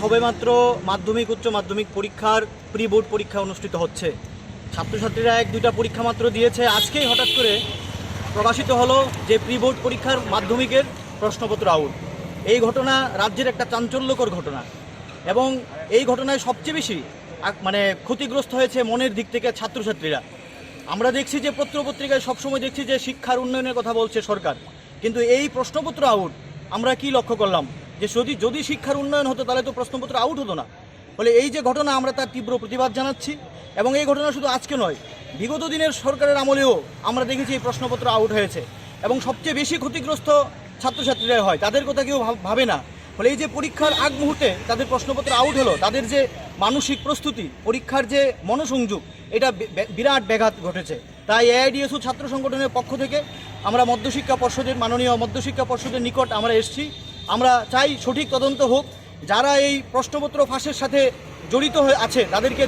সবেমাত্র মাধ্যমিক, উচ্চ মাধ্যমিক পরীক্ষার প্রি বোর্ড পরীক্ষা অনুষ্ঠিত হচ্ছে। ছাত্রছাত্রীরা এক, দুইটা পরীক্ষা মাত্র দিয়েছে। আজকেই হঠাৎ করে প্রকাশিত হলো যে প্রি বোর্ড পরীক্ষার মাধ্যমিকের প্রশ্নপত্র আউট। এই ঘটনা রাজ্যের একটা চাঞ্চল্যকর ঘটনা এবং এই ঘটনায় সবচেয়ে বেশি মানে ক্ষতিগ্রস্ত হয়েছে মনের দিক থেকে ছাত্রছাত্রীরা। আমরা দেখছি যে পত্রপত্রিকায় সবসময় দেখছি যে শিক্ষার উন্নয়নের কথা বলছে সরকার। কিন্তু এই প্রশ্নপত্র আউট আমরা কি লক্ষ্য করলাম? যে যদি যদি শিক্ষার উন্নয়ন হতো, তাহলে তো প্রশ্নপত্র আউট হতো না। ফলে এই যে ঘটনা, আমরা তার তীব্র প্রতিবাদ জানাচ্ছি এবং এই ঘটনা শুধু আজকে নয়, বিগত দিনের সরকারের আমলেও আমরা দেখেছি এই প্রশ্নপত্র আউট হয়েছে। এবং সবচেয়ে বেশি ক্ষতিগ্রস্ত ছাত্রছাত্রীরা হয়, তাদের কথা কেউ ভাব- না। ফলে এই যে পরীক্ষার আগ মুহূর্তে তাদের প্রশ্নপত্র আউট হলো, তাদের যে মানসিক প্রস্তুতি, পরীক্ষার যে মনোসংযোগ, এটা বিরাট ব্যাঘাত ঘটেছে। তাই এআইডিএসও ছাত্র সংগঠনের পক্ষ থেকে আমরা মধ্যশিক্ষা পর্ষদের, মাননীয় মধ্যশিক্ষা পর্ষদের নিকট আমরা এসেছি। আমরা চাই সঠিক তদন্ত হোক। যারা এই প্রশ্নপত্র ফাঁসের সাথে জড়িত হয়ে আছে, তাদেরকে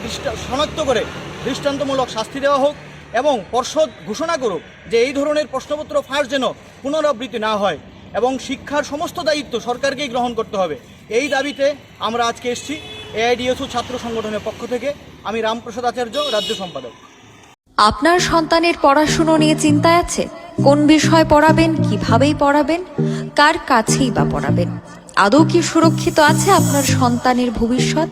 শনাক্ত করে দৃষ্টান্তমূলক শাস্তি দেওয়া হোক এবং পর্ষদ ঘোষণা করুক যে এই ধরনের প্রশ্নপত্র ফাঁস যেন পুনরাবৃত্তি না হয় এবং শিক্ষার সমস্ত দায়িত্ব সরকারকেই গ্রহণ করতে হবে। এই দাবিতে আমরা আজকে এসেছি। এআইডিএসও ছাত্র সংগঠনের পক্ষ থেকে। আমি রামপ্রসাদ আচার্য, রাজ্য সম্পাদক। আপনার সন্তানের পড়াশুনো নিয়ে চিন্তায় আছে? কোন বিষয় পড়াবেন? কিভাবেই পড়াবেন? কার কাছেই বা পড়াবেন? আদৌ কি সুরক্ষিত আছে আপনার সন্তানের ভবিষ্যৎ?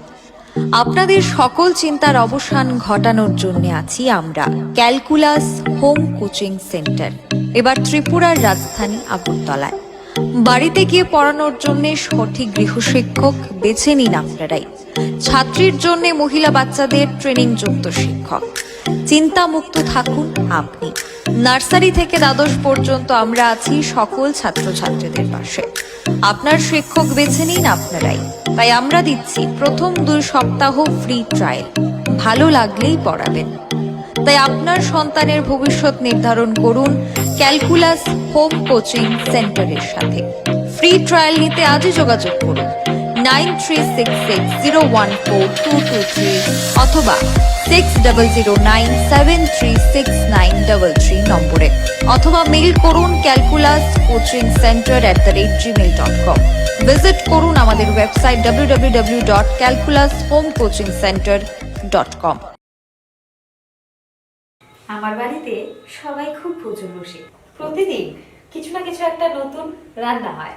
আপনাদের সকল চিন্তার অবসান ঘটানোর জন্য আছি আমরা। Calculus home coaching centre. এবার ত্রিপুরার রাজধানী আগরতলায়। বাড়িতে গিয়ে পড়ানোর জন্য সঠিক গৃহশিক্ষক বেছে নিন আপনারাই। ছাত্রীর জন্য মহিলা বাচ্চাদের ট্রেনিং যুক্ত শিক্ষক। চিন্তামুক্ত থাকুন আপনি। নার্সারি থেকে দ্বাদশ পর্যন্ত আমরা আছি সকল ছাত্রছাত্রীদের পাশে। আপনার শিক্ষক বেছে নিন আপনারাই। তাই আমরা দিচ্ছি প্রথম দুই সপ্তাহ ফ্রি ট্রায়াল ভালো লাগলেই পড়াবেন। তাই আপনার সন্তানের ভবিষ্যৎ নির্ধারণ করুন ক্যালকুলাস হোম কোচিং সেন্টারের সাথে। ফ্রি ট্রায়াল নিতে আজই যোগাযোগ করুন। Nine three six six zero one four two two three অথবা six double zero nine seven three six nine double three নম্বরে। অথবা মেইল করুন calculus coaching centre at the rate gmail dot com visit করুন আমাদের website W W W dot calculus home coaching centre dot com আমার বাড়িতে সবাই খুব পুজো বসে। প্রতিদিন কিছু না কিছু একটা নতুন রান্না হয়।